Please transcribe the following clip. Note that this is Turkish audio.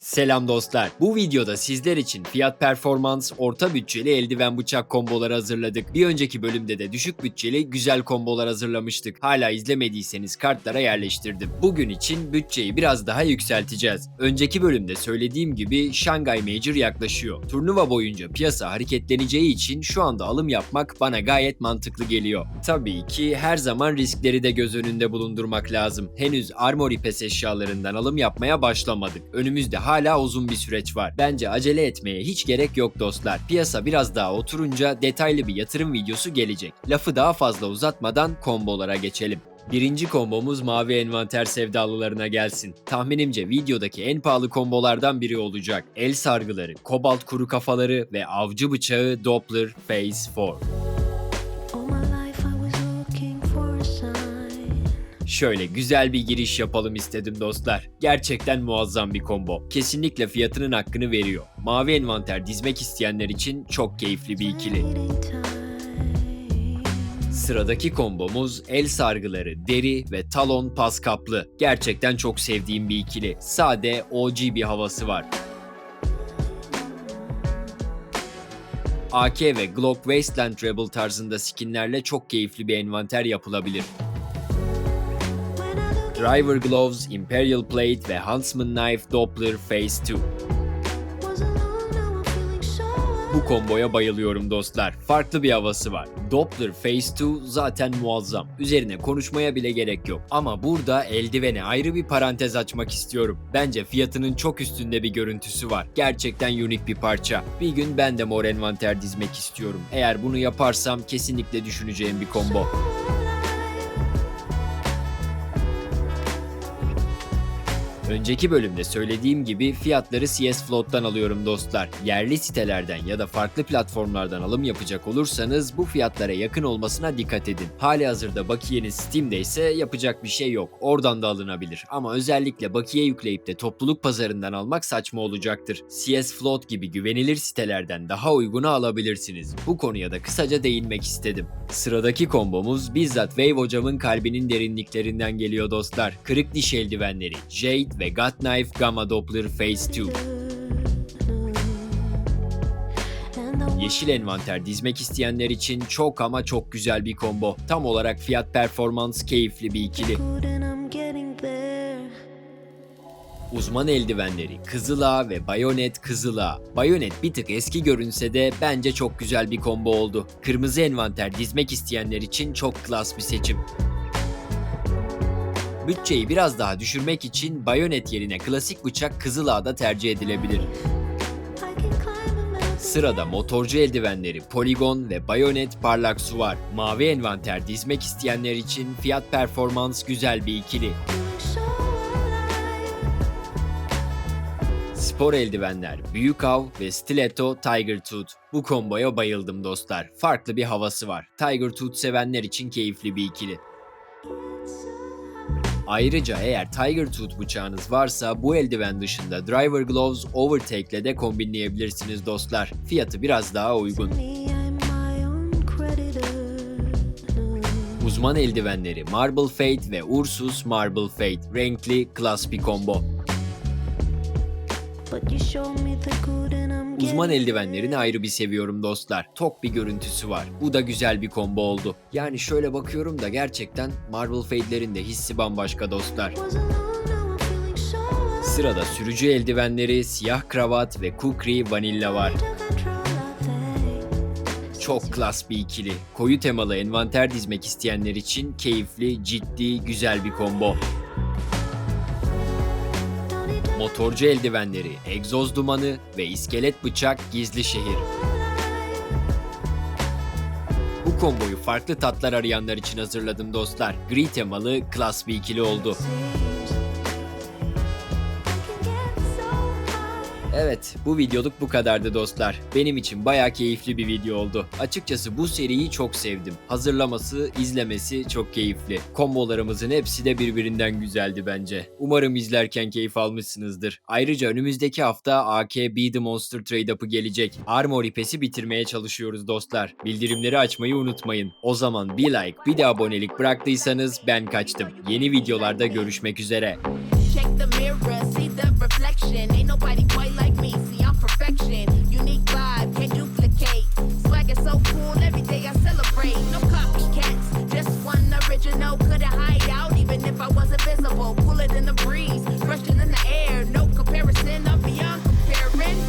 Selam dostlar. Bu videoda sizler için fiyat performans, orta bütçeli eldiven bıçak komboları hazırladık. Bir önceki bölümde de düşük bütçeli güzel kombolar hazırlamıştık. Hala izlemediyseniz kartlara yerleştirdim. Bugün için bütçeyi biraz daha yükselteceğiz. Önceki bölümde söylediğim gibi Shanghai Major yaklaşıyor. Turnuva boyunca piyasa hareketleneceği için şu anda alım yapmak bana gayet mantıklı geliyor. Tabii ki her zaman riskleri de göz önünde bulundurmak lazım. Henüz Armory Pass eşyalarından alım yapmaya başlamadık. Önümüzde hala uzun bir süreç var. Bence acele etmeye hiç gerek yok dostlar. Piyasa biraz daha oturunca detaylı bir yatırım videosu gelecek. Lafı daha fazla uzatmadan kombolara geçelim. Birinci kombomuz mavi envanter sevdalılarına gelsin. Tahminimce videodaki en pahalı kombolardan biri olacak. El sargıları, kobalt kuru kafaları ve avcı bıçağı Doppler Phase 4. Şöyle güzel bir giriş yapalım istedim dostlar. Gerçekten muazzam bir combo. Kesinlikle fiyatının hakkını veriyor. Mavi envanter dizmek isteyenler için çok keyifli bir ikili. Sıradaki kombomuz el sargıları, deri ve talon pas kaplı. Gerçekten çok sevdiğim bir ikili. Sade, OG bir havası var. AK ve Glock Wasteland Rebel tarzında skinlerle çok keyifli bir envanter yapılabilir. Driver Gloves, Imperial Plate ve Huntsman Knife Doppler Phase 2. was alone, now I'm feeling so Bu komboya bayılıyorum dostlar. Farklı bir havası var. Doppler Phase 2 zaten muazzam. Üzerine konuşmaya bile gerek yok. Ama burada eldivene ayrı bir parantez açmak istiyorum. Bence fiyatının çok üstünde bir görüntüsü var. Gerçekten unik bir parça. Bir gün ben de mor envanter dizmek istiyorum. Eğer bunu yaparsam kesinlikle düşüneceğim bir kombo. Önceki bölümde söylediğim gibi fiyatları CS Float'tan alıyorum dostlar. Yerli sitelerden ya da farklı platformlardan alım yapacak olursanız bu fiyatlara yakın olmasına dikkat edin. Hali hazırda bakiyeniz Steam'de ise yapacak bir şey yok. Oradan da alınabilir. Ama özellikle bakiye yükleyip de topluluk pazarından almak saçma olacaktır. CS Float gibi güvenilir sitelerden daha uygunu alabilirsiniz. Bu konuya da kısaca değinmek istedim. Sıradaki kombomuz bizzat Wave hocamın kalbinin derinliklerinden geliyor dostlar. Kırık diş eldivenleri, Jade ve God Knife Gamma Doppler Phase 2. And the Yeşil envanter dizmek isteyenler için çok ama çok güzel bir combo. Tam olarak fiyat performans keyifli bir ikili. Uzman eldivenleri Kızıla ve Bayonet Kızıla. Bayonet bir tık eski görünse de bence çok güzel bir combo oldu. Kırmızı envanter dizmek isteyenler için çok klas bir seçim. Bütçeyi biraz daha düşürmek için bayonet yerine klasik bıçak Kızılağ'da tercih edilebilir. Sırada motorcu eldivenleri Polygon ve Bayonet parlak su var. Mavi envanter dizmek isteyenler için fiyat performans güzel bir ikili. Spor eldivenler Büyük Av ve Stiletto Tiger Tooth. Bu komboya bayıldım dostlar. Farklı bir havası var. Tiger Tooth sevenler için keyifli bir ikili. Ayrıca eğer Tiger Tooth bıçağınız varsa bu eldiven dışında Driver Gloves Overtake ile de kombinleyebilirsiniz dostlar. Fiyatı biraz daha uygun. Uzman eldivenleri Marble Fate ve Ursus Marble Fate. Renkli, klas bir combo. Uzman eldivenlerini ayrı bir seviyorum dostlar. Tok bir görüntüsü var. Bu da güzel bir combo oldu. Yani şöyle bakıyorum da gerçekten Marble Fate'lerin de hissi bambaşka dostlar. Sırada sürücü eldivenleri, siyah kravat ve kukri vanilla var. Çok klas bir ikili. Koyu temalı envanter dizmek isteyenler için keyifli, ciddi, güzel bir combo. Motorcu eldivenleri, egzoz dumanı ve iskelet bıçak gizli şehir. Bu komboyu farklı tatlar arayanlar için hazırladım dostlar. Gri temalı klas bir ikili oldu. Evet, bu videoluk bu kadardı dostlar. Benim için baya keyifli bir video oldu. Açıkçası bu seriyi çok sevdim. Hazırlaması, izlemesi çok keyifli. Kombolarımızın hepsi de birbirinden güzeldi bence. Umarım izlerken keyif almışsınızdır. Ayrıca önümüzdeki hafta AK Be The Monster Trade-Up'ı gelecek. Armory Pass'i bitirmeye çalışıyoruz dostlar. Bildirimleri açmayı unutmayın. O zaman bir like, bir de abonelik bıraktıysanız ben kaçtım. Yeni videolarda görüşmek üzere. Check the mirror, see reflection. Ain't nobody quite like me. See, I'm perfection. Unique vibe, can't duplicate. Swagger so cool, everything.